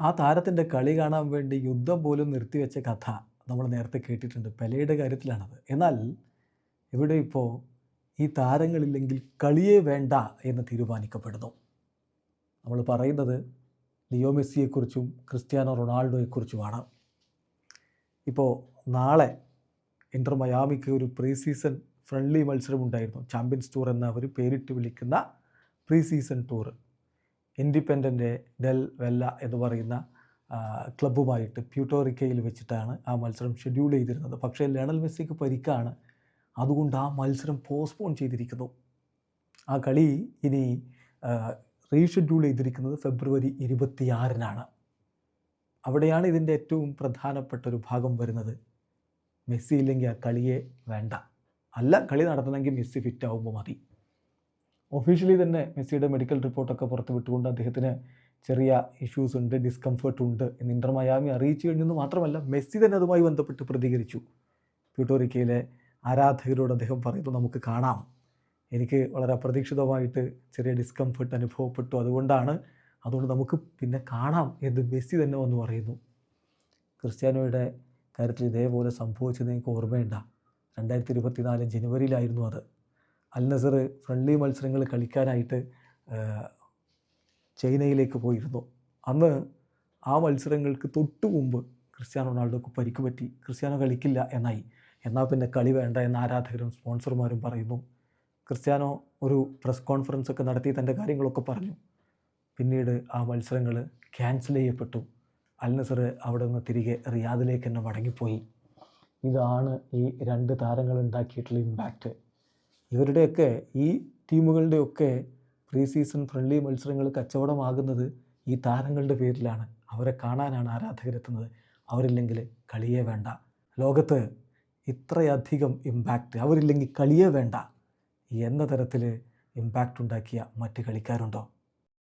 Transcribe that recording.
ആ താരത്തിന്റെ കളി കാണാൻ വേണ്ടി യുദ്ധം പോലും നിർത്തിവെച്ച കഥ നമ്മൾ നേരത്തെ കേട്ടിട്ടുണ്ട്. പെലയുടെ കാര്യത്തിലാണത്. എന്നാൽ ഇവിടെ ഇപ്പോൾ ഈ താരങ്ങളില്ലെങ്കിൽ കളിയേ വേണ്ട എന്ന് തീരുമാനിക്കപ്പെടുന്നു. നമ്മൾ പറയുന്നത് ലിയോ മെസ്സിയെക്കുറിച്ചും ക്രിസ്ത്യാനോ റൊണാൾഡോയെക്കുറിച്ചുമാണ്. ഇപ്പോൾ നാളെ ഇന്റർ മയാമിക്ക് ഒരു പ്രീ സീസൺ ഫ്രണ്ട്ലി മത്സരമുണ്ടായിരുന്നു. ചാമ്പ്യൻസ് ടൂർ എന്ന അവർ പേരിട്ട് വിളിക്കുന്ന pre season tour. Independent del Valle എന്ന് പറയുന്ന ക്ലബ്ബുമായിട്ട് പ്യൂട്ടോറിക്കയിൽ വെച്ചിട്ടാണ് ആ മത്സരം ഷെഡ്യൂൾ ചെയ്തിരുന്നത്. പക്ഷേ ലയണൽ മെസ്സിക്ക് പരിക്കാണ്. അതുകൊണ്ട് ആ മത്സരം പോസ്റ്റ്പോൺ ചെയ്തിരിക്കുന്നു. ആ കളി ഇനി റീഷെഡ്യൂൾ ചെയ്തിരിക്കുന്നത് ഫെബ്രുവരി ഇരുപത്തിയാറിനാണ്. അവിടെയാണ് ഇതിന്റെ ഏറ്റവും പ്രധാനപ്പെട്ട ഒരു ഭാഗം വരുന്നത്. മെസ്സി ഇല്ലെങ്കിൽ ആ കളിയെ വേണ്ട. അല്ല കളി നടത്തണമെങ്കിൽ മെസ്സി ഫിറ്റ് ആകുമ്പോൾ മതി. ഒഫീഷ്യലി തന്നെ മെസ്സിയുടെ മെഡിക്കൽ റിപ്പോർട്ടൊക്കെ പുറത്ത് വിട്ടുകൊണ്ട് അദ്ദേഹത്തിന് ചെറിയ ഇഷ്യൂസ് ഉണ്ട് ഡിസ്കംഫർട്ട് ഉണ്ട് എന്ന് ഇന്റർ മയാമി അറിയിച്ചു കഴിഞ്ഞെന്ന് മാത്രമല്ല മെസ്സി തന്നെ അതുമായി ബന്ധപ്പെട്ട് പ്രതികരിച്ചു. പ്യൂട്ടോറിക്കയിലെ ആരാധകരോട് അദ്ദേഹം പറയുന്നു നമുക്ക് കാണാം. എനിക്ക് വളരെ അപ്രതീക്ഷിതമായിട്ട് ചെറിയ ഡിസ്കംഫർട്ട് അനുഭവപ്പെട്ടു. അതുകൊണ്ടാണ് അതുകൊണ്ട് നമുക്ക് പിന്നെ കാണാം എന്ന് മെസ്സി തന്നെ വന്ന് പറയുന്നു. ക്രിസ്ത്യാനോയുടെ കാര്യത്തിൽ ഇതേപോലെ സംഭവിച്ചത് എനിക്ക് ഓർമ്മയുണ്ട രണ്ടായിരത്തി ഇരുപത്തിനാല് ജനുവരിയിലായിരുന്നു അത്. അൽ നസർ ഫ്രണ്ട്ലി മത്സരങ്ങൾ കളിക്കാനായിട്ട് ചൈനയിലേക്ക് പോയിരുന്നു. അന്ന് ആ മത്സരങ്ങൾക്ക് തൊട്ടു മുമ്പ് ക്രിസ്ത്യാനോ റൊണാൾഡോക്ക് പരിക്ക് പറ്റി. ക്രിസ്ത്യാനോ കളിക്കില്ല എന്നായി. എന്നാൽ പിന്നെ കളി വേണ്ട എന്ന ആരാധകരും സ്പോൺസർമാരും പറയുന്നു. ക്രിസ്ത്യാനോ ഒരു പ്രസ് കോൺഫറൻസ് ഒക്കെ നടത്തി തന്റെ കാര്യങ്ങളൊക്കെ പറഞ്ഞു. പിന്നീട് ആ മത്സരങ്ങൾ ക്യാൻസൽ ചെയ്യപ്പെട്ടു. അൽ നസർ അവിടെ നിന്ന് തിരികെ റിയാദിലേക്ക് തന്നെ മടങ്ങിപ്പോയി. ഇതാണ് ഈ രണ്ട് താരങ്ങൾ ഉണ്ടാക്കിയിട്ടുള്ള ഇമ്പാക്റ്റ് ഇവരുടെയൊക്കെ ഈ ടീമുകളുടെയൊക്കെ പ്രീ സീസൺ ഫ്രണ്ട്ലി മത്സരങ്ങൾ കച്ചവടമാകുന്നത് ഈ താരങ്ങളുടെ പേരിലാണ്. അവരെ കാണാനാണ് ആരാധകരെത്തുന്നത്. അവരില്ലെങ്കിൽ കളിയേ വേണ്ട. ലോകത്ത് ഇത്രയധികം ഇമ്പാക്റ്റ് അവരില്ലെങ്കിൽ കളിയേ വേണ്ട. എന്ന തരത്തിൽ ഇമ്പാക്റ്റ് ഉണ്ടാക്കിയ മറ്റ് കളിക്കാരുണ്ടോ?